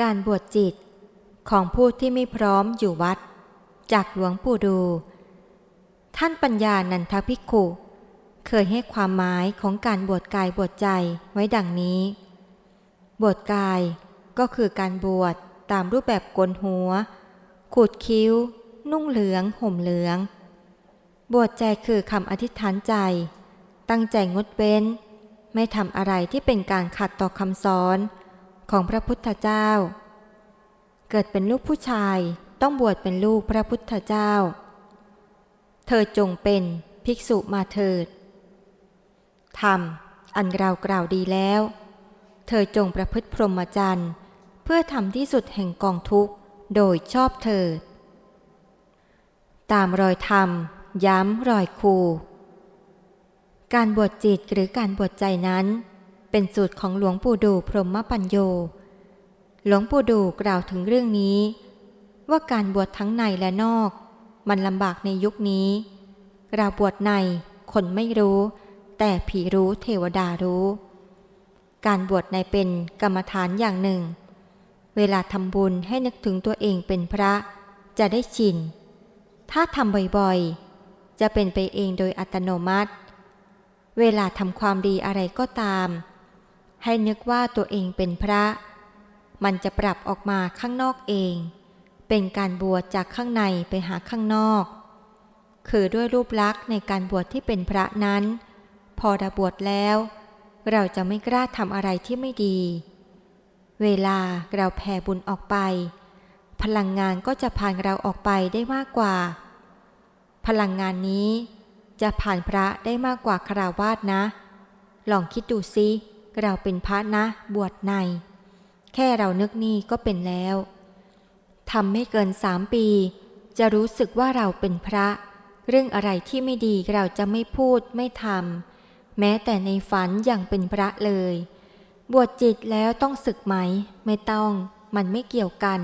การบวชจิตของผู้ที่ไม่พร้อมอยู่วัด จากหลวงปู่ดู ท่านปัญญานันทภิกขุ เคยให้ความหมายของการบวชกายบวชใจไว้ดังนี้ บวชกายก็คือการบวชตามรูปแบบโกนหัว ขูดคิ้ว นุ่งเหลือง ห่มเหลือง บวชใจคือคำอธิษฐานใจ ตั้งใจงดเว้น ไม่ทำอะไรที่เป็นการขัดต่อคำสอน ของพระพุทธเจ้า เกิดเป็นลูกผู้ชายต้องบวชเป็นลูกพระพุทธเจ้า เธอจงเป็นภิกษุมาเถิดธรรมอันเรากล่าวดีแล้ว เธอจงประพฤติพรหมจรรย์ เพื่อทำที่สุดแห่งกองทุกข์โดยชอบเถิด ตามรอยธรรม ย้ำรอยครู การบวชจิตหรือการบวชใจนั้น เป็นสูตรของหลวงปู่ดูพรหมปัญโย หลวงปู่ดูกล่าวถึงเรื่องนี้ ว่าการบวชทั้งในและนอก มันลำบากในยุคนี้ เราบวชในคนไม่รู้ แต่ผีรู้เทวดารู้ การบวชในเป็นกรรมฐานอย่างหนึ่ง เวลาทำบุญให้นึกถึงตัวเองเป็นพระจะได้ชิน ถ้าทำบ่อยๆ จะเป็นไปเองโดยอัตโนมัติ เวลาทำความดีอะไรก็ตาม ให้นึกว่าตัวเองเป็นพระ มันจะปรับออกมาข้างนอกเอง เป็นการบวชจากข้างในไปหาข้างนอก คือด้วยรูปลักษณ์ในการบวชที่เป็นพระนั้น พอราบวชแล้ว เราจะไม่กล้าทำอะไรที่ไม่ดี เวลาเราแผ่บุญออกไป พลังงานก็จะผ่านเราออกไปได้มากกว่า พลังงานนี้จะผ่านพระได้มากกว่าคราวาสนะ ลองคิดดูซิ เราเป็นพระนะบวชใน แค่เรานึกนี่ก็เป็นแล้วทำไม่เกินสามปี จะรู้สึกว่าเราเป็นพระ เรื่องอะไรที่ไม่ดีเราจะไม่พูดไม่ทำแม้แต่ในฝันยังเป็นพระเลย บวชจิตแล้วต้องศึกไหม ไม่ต้อง มันไม่เกี่ยวกัน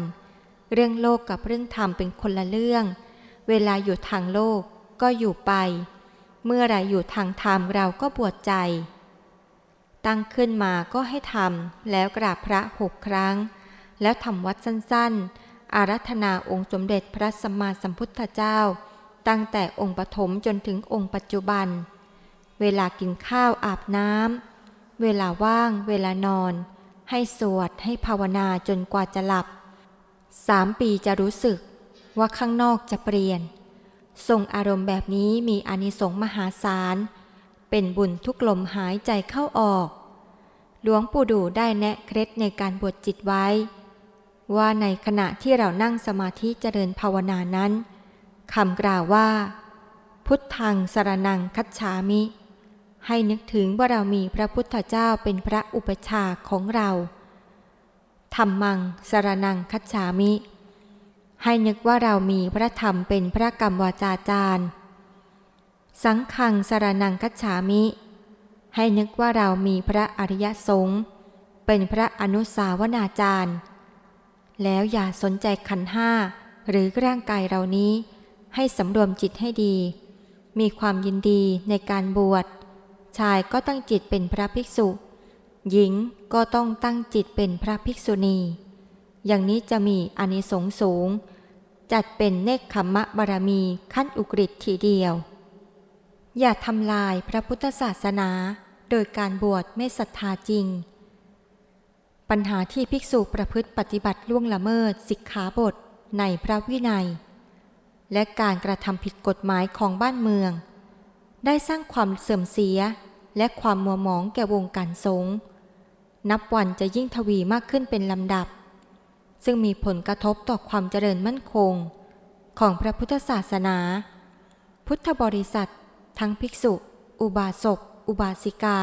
เรื่องโลกกับเรื่องธรรมเป็นคนละเรื่อง เวลาอยู่ทางโลกก็อยู่ไป เมื่อไรอยู่ทางธรรมเราก็บวชใจ ตั้งขึ้นมาก็ให้ทำแล้วกราบพระหกครั้ง แล้วทำวัดสั้นๆ อารัธนาองค์สมเด็จพระสัมมาสัมพุทธเจ้า ตั้งแต่องค์ปฐมจนถึงองค์ปัจจุบัน เวลากินข้าวอาบน้ำเวลาว่าง เวลานอน ให้สวดให้ภาวนาจนกว่าจะหลับสามปีจะรู้สึกว่าข้างนอกจะเปลี่ยนทรงอารมณ์แบบนี้มีอานิสงส์มหาศาล เป็นบุญทุกลมหายใจเข้าออก หลวงปู่ดูได้แนะเคล็ดในการบวชจิตไว้ ว่าในขณะที่เรานั่งสมาธิเจริญภาวนานั้นคำกล่าวว่า พุทธังสรนังคัจฉามิ ให้นึกถึงว่าเรามีพระพุทธเจ้าเป็นพระอุปชาของเราธรรมังสรนังคัจฉามิ ให้นึกว่าเรามีพระธรรมเป็นพระกรรมวาจาจารย์ สังฆังสารนังคัจฉามิ ให้นึกว่าเรามีพระอริยสงฆ์เป็นพระอนุสาวนาจารย์ แล้วอย่าสนใจขันห้าหรือร่างกายเรานี้ ให้สำรวมจิตให้ดี มีความยินดีในการบวช ชายก็ตั้งจิตเป็นพระภิกษุ หญิงก็ต้องตั้งจิตเป็นพระภิกษุณี อย่างนี้จะมีอานิสงส์สูง จัดเป็นเนคขมมะบารมีขั้นอุกฤษทีเดียว อย่าทำลายพระพุทธศาสนา โดยการบวชไม่ศรัทธาจริง ปัญหาที่ภิกษุประพฤติปฏิบัติล่วงละเมิดสิกขาบทในพระวินัย และการกระทำผิดกฎหมายของบ้านเมือง ได้สร้างความเสื่อมเสียและความมัวหมองแก่วงการสงฆ์นับวันจะยิ่งทวีมากขึ้นเป็นลำดับ ซึ่งมีผลกระทบต่อความเจริญมั่นคง ของพระพุทธศาสนา พุทธบริษัท ทั้งภิกษุ อุบาสก อุบาสิกา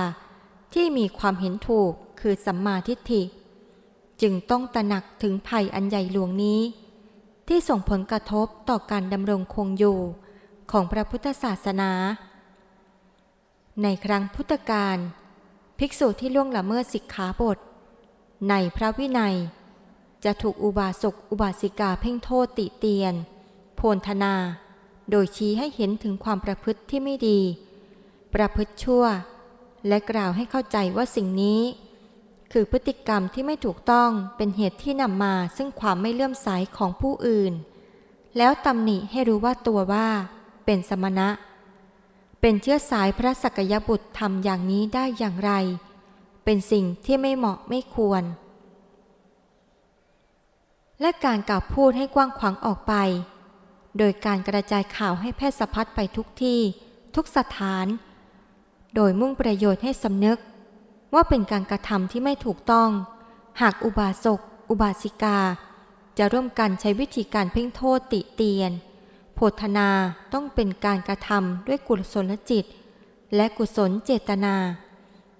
ที่มีความเห็นถูกคือสัมมาทิฏฐิ จึงต้องตระหนักถึงภัยอันใหญ่หลวงนี้ ที่ส่งผลกระทบต่อการดำรงคงอยู่ของพระพุทธศาสนา ในครั้งพุทธกาลภิกษุที่ล่วงละเมิดสิกขาบท ในพระวินัย จะถูกอุบาสกอุบาสิกาเพ่งโทษติเตียน โพนธนา โดยชี้ให้เห็นถึงความประพฤติที่ไม่ดี ประพฤติชั่ว และกล่าวให้เข้าใจว่าสิ่งนี้ คือพฤติกรรมที่ไม่ถูกต้องเป็นเหตุที่นำมาซึ่งความไม่เลื่อมใสของผู้อื่น แล้วตำหนิให้รู้ว่าตัวว่า เป็นสมณะ เป็นเชื้อสายพระสกยบุตรทำอย่างนี้ได้อย่างไร เป็นสิ่งที่ไม่เหมาะไม่ควร และการกล่าวพูดให้กว้างขวางออกไป โดยการกระจายข่าวให้แพร่สะพัดไปทุกที่ ทุกสถาน โดยมุ่งประโยชน์ให้สำนึก ว่าเป็นการกระทำที่ไม่ถูกต้อง หากอุบาสก อุบาสิกา จะร่วมกันใช้วิธีการเพ่งโทษติเตียน โพธนาต้องเป็นการกระทำด้วยกุศลจิต และกุศลเจตนา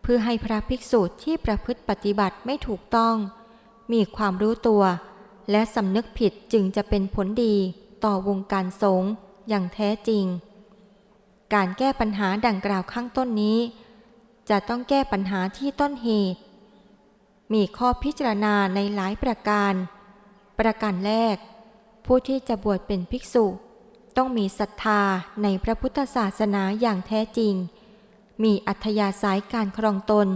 เพื่อให้พระภิกษุที่ประพฤติปฏิบัติไม่ถูกต้อง มีความรู้ตัว และสำนึกผิดจึงจะเป็นผลดี ต่อวงการสงฆ์อย่างแท้จริง การแก้ปัญหาดังกล่าวข้างต้นนี้ จะต้องแก้ปัญหาที่ต้นเหตุ มีข้อพิจารณาในหลายประการ ประการแรก ผู้ที่จะบวชเป็นภิกษุ ต้องมีศรัทธาในพระพุทธศาสนาอย่างแท้จริง มีอัธยาศัยการครองตน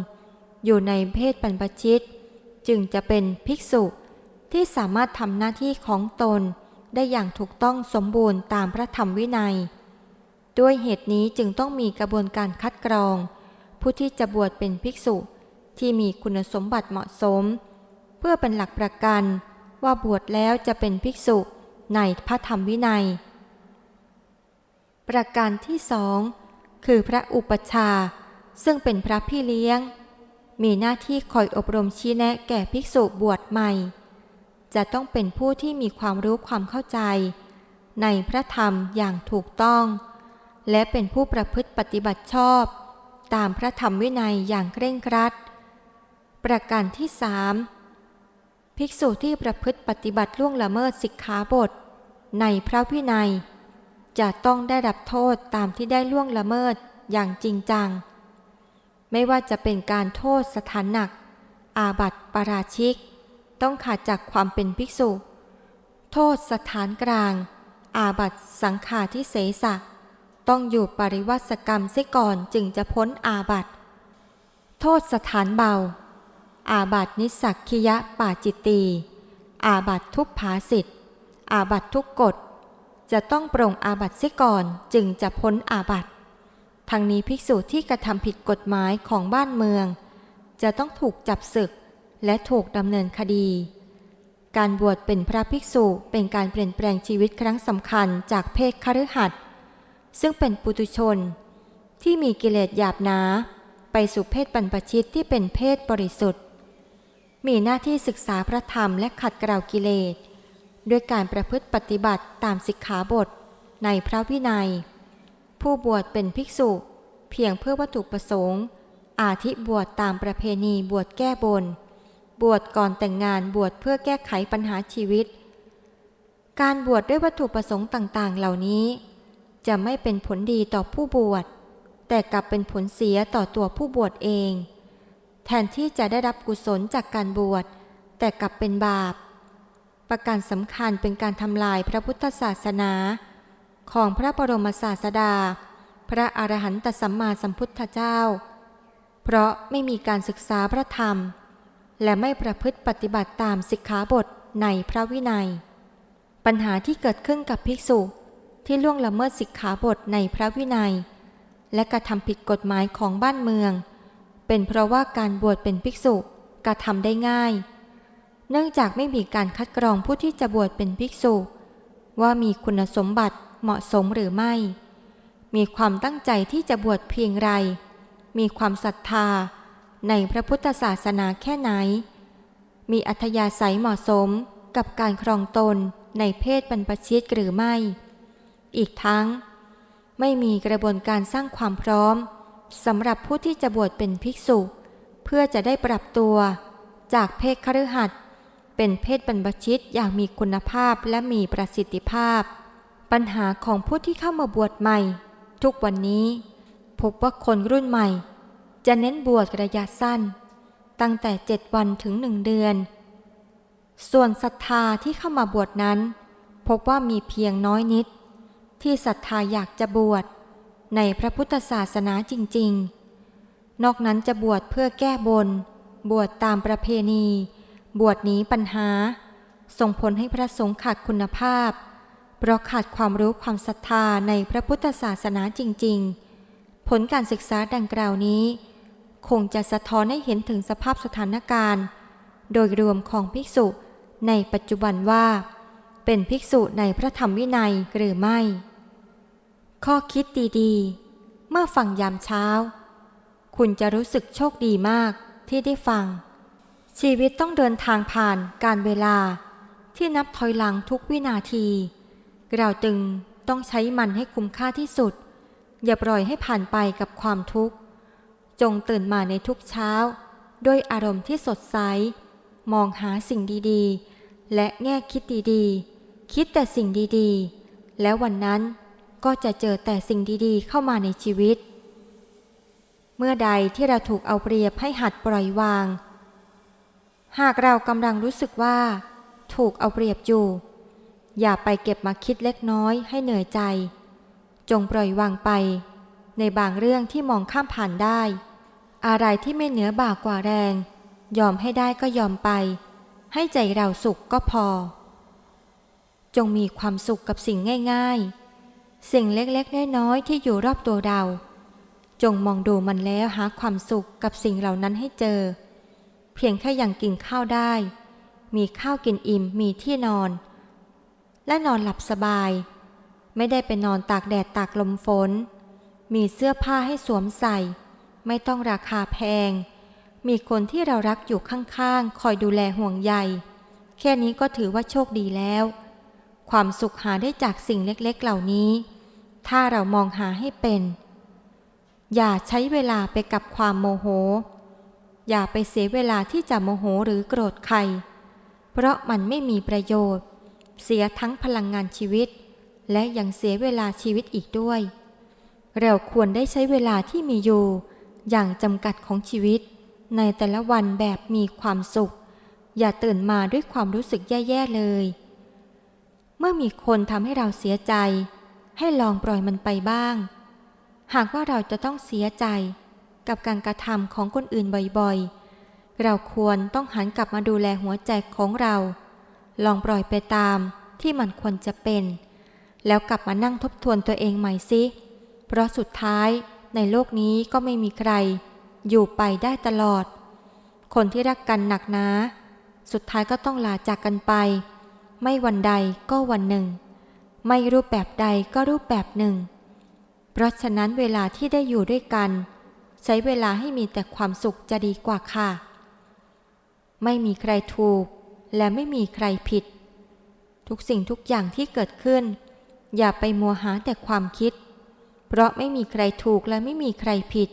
อยู่ในเพศบรรพชิต จึงจะเป็นภิกษุที่สามารถทำหน้าที่ของตน ได้อย่างถูกต้องสมบูรณ์ตามพระธรรมวินัย ด้วยเหตุนี้จึงต้องมีกระบวนการคัดกรอง ผู้ที่จะบวชเป็นภิกษุที่มีคุณสมบัติเหมาะสม เพื่อเป็นหลักประกันว่าบวชแล้วจะเป็นภิกษุในพระธรรมวินัย ประการที่สองคือพระอุปชา ซึ่งเป็นพระพี่เลี้ยง มีหน้าที่คอยอบรมชี้แนะแก่ภิกษุบวชใหม่ จะต้องเป็นผู้ที่มีความรู้ความเข้าใจ ในพระธรรมอย่างถูกต้อง และเป็นผู้ประพฤติปฏิบัติชอบ ตามพระธรรมวินัยอย่างเคร่งครัด ประการที่สามภิกษุที่ประพฤติปฏิบัติล่วงละเมิดสิกขาบท ในพระวินัย จะต้องได้รับโทษตามที่ได้ล่วงละเมิดอย่างจริงจัง ไม่ว่าจะเป็นการโทษสถานหนัก อาบัติปราชิก ต้องขาดจากความเป็นภิกษุ โทษสถานกลาง อาบัตสังฆาทิเสสะ ต้องอยู่ปริวัติกรรมเสียก่อนจึงจะพ้นอาบัตโทษสถานเบา อาบัตนิสักคิยะปาจิตตีอาบัตทุพภาสิทธิ์อาบัตทุกกฎ จะต้องปรงอาบัติเสียก่อนจึงจะพ้นอาบัตทั้งนี้ภิกษุที่กระทำผิดกฎหมายของบ้านเมือง จะต้องถูกจับศึก และถูกดำเนินคดี การบวชเป็นพระภิกษุเป็นการเปลี่ยนแปลงชีวิตครั้งสำคัญจากเพศคฤหัสถ์ซึ่งเป็นปุตุชน ที่มีกิเลสหยาบหนาไปสู่เพศบรรพชิตที่เป็นเพศบริสุทธิ์ มีหน้าที่ศึกษาพระธรรมและขัดเกลากิเลส ด้วยการประพฤติปฏิบัติตามสิกขาบทในพระวินัย ผู้บวชเป็นภิกษุ เพียงเพื่อวัตถุประสงค์ อาทิบวชตามประเพณีบวชแก้บน บวชก่อนแต่งงานบวชเพื่อแก้ไขปัญหาชีวิต การบวชดด้วยวัตถุประสงค์ต่าง ๆ เหล่านี้ จะไม่เป็นผลดีต่อผู้บวช แต่กลับเป็นผลเสียต่อตัวผู้บวชเอง แทนที่จะได้รับกุศลจากการบวช แต่กลับเป็นบาป ประการสำคัญเป็นการทำลายพระพุทธศาสนา ของพระบรมศาสดา พระอรหันตสัมมาสัมพุทธเจ้า เพราะไม่มีการศึกษาพระธรรม และไม่ประพฤติปฏิบัติตามสิกขาบทในพระวินัย ปัญหาที่เกิดขึ้นกับภิกษุที่ล่วงละเมิดสิกขาบทในพระวินัย และกระทำผิดกฎหมายของบ้านเมือง เป็นเพราะว่าการบวชเป็นภิกษุกระทำได้ง่าย เนื่องจากไม่มีการคัดกรองผู้ที่จะบวชเป็นภิกษุ ว่ามีคุณสมบัติเหมาะสมหรือไม่ มีความตั้งใจที่จะบวชเพียงไร มีความศรัทธา ในพระพุทธศาสนาแค่ไหน มีอัธยาศัยเหมาะสมกับการครองตนในเพศบรรพชิตหรือไม่ อีกทั้ง ไม่มีกระบวนการสร้างความพร้อมสำหรับผู้ที่จะบวชเป็นภิกษุ เพื่อจะได้ปรับตัว จากเพศคฤหัสถ์เป็นเพศบรรพชิตอย่างมีคุณภาพและมีประสิทธิภาพ ปัญหาของผู้ที่เข้ามาบวชใหม่ ทุกวันนี้ พบว่าคนรุ่นใหม่ จะเน้นบวชระยะสั้น ตั้งแต่เจ็ดวันถึงหนึ่งเดือน ส่วนศรัทธาที่เข้ามาบวชนั้น พบว่ามีเพียงน้อยนิด ที่ศรัทธาอยากจะบวชในพระพุทธศาสนาจริง ๆ นอกนั้นจะบวชเพื่อแก้บน บวชตามประเพณี บวชหนีปัญหา ส่งผลให้พระสงฆ์ขาดคุณภาพ เพราะขาดความรู้ความศรัทธาในพระพุทธศาสนาจริง ๆ ผลการศึกษาดังกล่าวนี้ คงจะสะท้อนให้เห็นถึงสภาพสถานการณ์ โดยรวมของภิกษุในปัจจุบันว่า เป็นภิกษุในพระธรรมวินัยหรือไม่ ข้อคิดดีๆ เมื่อฟังยามเช้า คุณจะรู้สึกโชคดีมากที่ได้ฟัง ชีวิตต้องเดินทางผ่านการเวลาที่นับถอยหลังทุกวินาที เราจึงต้องใช้มันให้คุ้มค่าที่สุด อย่าปล่อยให้ผ่านไปกับความทุกข์ จงตื่นมาในทุกเช้า ด้วยอารมณ์ที่สดใส มองหาสิ่งดีๆ และแง่คิดดีๆ คิดแต่สิ่งดีๆ แล้ววันนั้นก็จะเจอแต่สิ่งดีๆ เข้ามาในชีวิต เมื่อใดที่เราถูกเอาเปรียบให้หัดปล่อยวาง หากเรากำลังรู้สึกว่า ถูกเอาเปรียบอยู่ อย่าไปเก็บมาคิดเล็กน้อยให้เหนื่อยใจ จงปล่อยวางไปในบางเรื่องที่มองข้ามผ่านได้ อะไรที่ไม่เหนือบ่ากว่าแรง ยอมให้ได้ก็ยอมไป ให้ใจเราสุขก็พอ จงมีความสุขกับสิ่งง่าย ๆ สิ่งเล็กๆ น้อยๆ ที่อยู่รอบตัวเรา จงมองดูมันแล้วหาความสุขกับสิ่งเหล่านั้นให้เจอ เพียงแค่อย่างกินข้าวได้ มีข้าวกินอิ่มมีที่นอน และนอนหลับสบาย ไม่ได้ไปนอนตากแดดตากลมฝน มีเสื้อผ้าให้สวมใส่ ไม่ต้องราคาแพง มีคนที่เรารักอยู่ข้างๆ คอยดูแลห่วงใย แค่นี้ก็ถือว่าโชคดีแล้ว ความสุขหาได้จากสิ่งเล็กๆเหล่านี้ ถ้าเรามองหาให้เป็น อย่าใช้เวลาไปกับความโมโห อย่าไปเสียเวลาที่จะโมโหหรือโกรธใคร เพราะมันไม่มีประโยชน์ เสียทั้งพลังงานชีวิต และยังเสียเวลาชีวิตอีกด้วยเราควรได้ใช้เวลาที่มีอยู่ อย่างจำกัดของชีวิต ในแต่ละวันแบบมีความสุข อย่าตื่นมาด้วยความรู้สึกแย่ๆเลย เมื่อมีคนทำให้เราเสียใจ ให้ลองปล่อยมันไปบ้าง หากว่าเราจะต้องเสียใจ กับการกระทำของคนอื่นบ่อยๆ เราควรต้องหันกลับมาดูแลหัวใจของเรา ลองปล่อยไปตามที่มันควรจะเป็น แล้วกลับมานั่งทบทวนตัวเองใหม่สิเพราะสุดท้าย ในโลกนี้ก็ไม่มีใคร อยู่ไปได้ตลอด คนที่รักกันหนักหนาสุดท้ายก็ต้องลาจากกันไป ไม่วันใดก็วันหนึ่ง ไม่รูปแบบใดก็รูปแบบหนึ่ง เพราะฉะนั้นเวลาที่ได้อยู่ด้วยกัน ใช้เวลาให้มีแต่ความสุขจะดีกว่าค่ะ ไม่มีใครถูก และไม่มีใครผิด ทุกสิ่งทุกอย่างที่เกิดขึ้น อย่าไปมัวหาแต่ความคิด เพราะไม่มีใครถูกและไม่มีใครผิด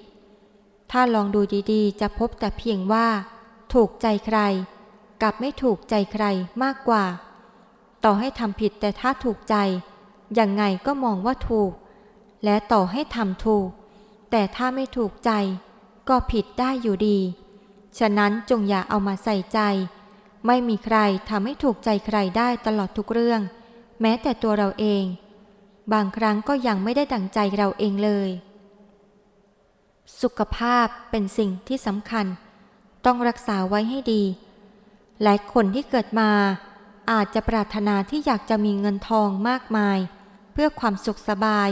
ถ้าลองดูดีๆ จะพบแต่เพียงว่า ถูกใจใคร กับไม่ถูกใจใครมากกว่า ต่อให้ทำผิดแต่ถ้าถูกใจยังไงก็มองว่าถูก และต่อให้ทำถูก แต่ถ้าไม่ถูกใจ ก็ผิดได้อยู่ดี ฉะนั้นจงอย่าเอามาใส่ใจ ไม่มีใครทำให้ถูกใจใครได้ตลอดทุกเรื่อง แม้แต่ตัวเราเอง บางครั้งก็ยังไม่ได้ดังใจเราเองเลย สุขภาพเป็นสิ่งที่สำคัญ ต้องรักษาไว้ให้ดี หลายคนที่เกิดมา อาจจะปรารถนาที่อยากจะมีเงินทองมากมาย เพื่อความสุขสบาย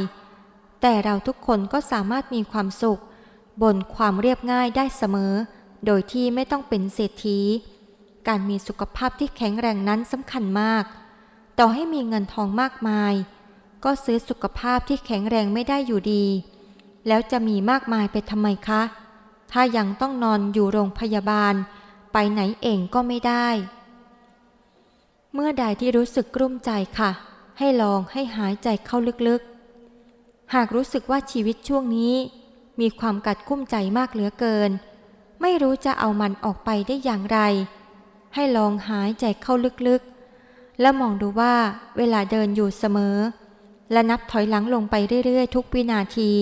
แต่เราทุกคนก็สามารถมีความสุข บนความเรียบง่ายได้เสมอ โดยที่ไม่ต้องเป็นเศรษฐี การมีสุขภาพที่แข็งแรงนั้นสำคัญมาก ต่อให้มีเงินทองมากมาย ก็ซื้อสุขภาพที่แข็งแรงไม่ได้อยู่ดี แล้วจะมีมากมายไปทำไมคะ ถ้ายังต้องนอนอยู่โรงพยาบาล ไปไหนเองก็ไม่ได้ เมื่อใดที่รู้สึกกลุ้มใจค่ะ ให้ลองให้หายใจเข้าลึกๆ หากรู้สึกว่าชีวิตช่วงนี้ มีความกัดกุ้มใจมากเหลือเกิน ไม่รู้จะเอามันออกไปได้อย่างไร ให้ลองหายใจเข้าลึกๆ และมองดูว่าเวลาเดินอยู่เสมอ และนับถอยหลังลงไปเรื่อยๆ ทุกวินาที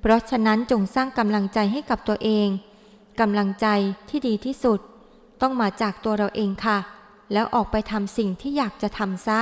เพราะฉะนั้นจงสร้างกำลังใจให้กับตัวเองกำลังใจที่ดีที่สุด ต้องมาจากตัวเราเองค่ะ แล้วออกไปทำสิ่งที่อยากจะทำซะ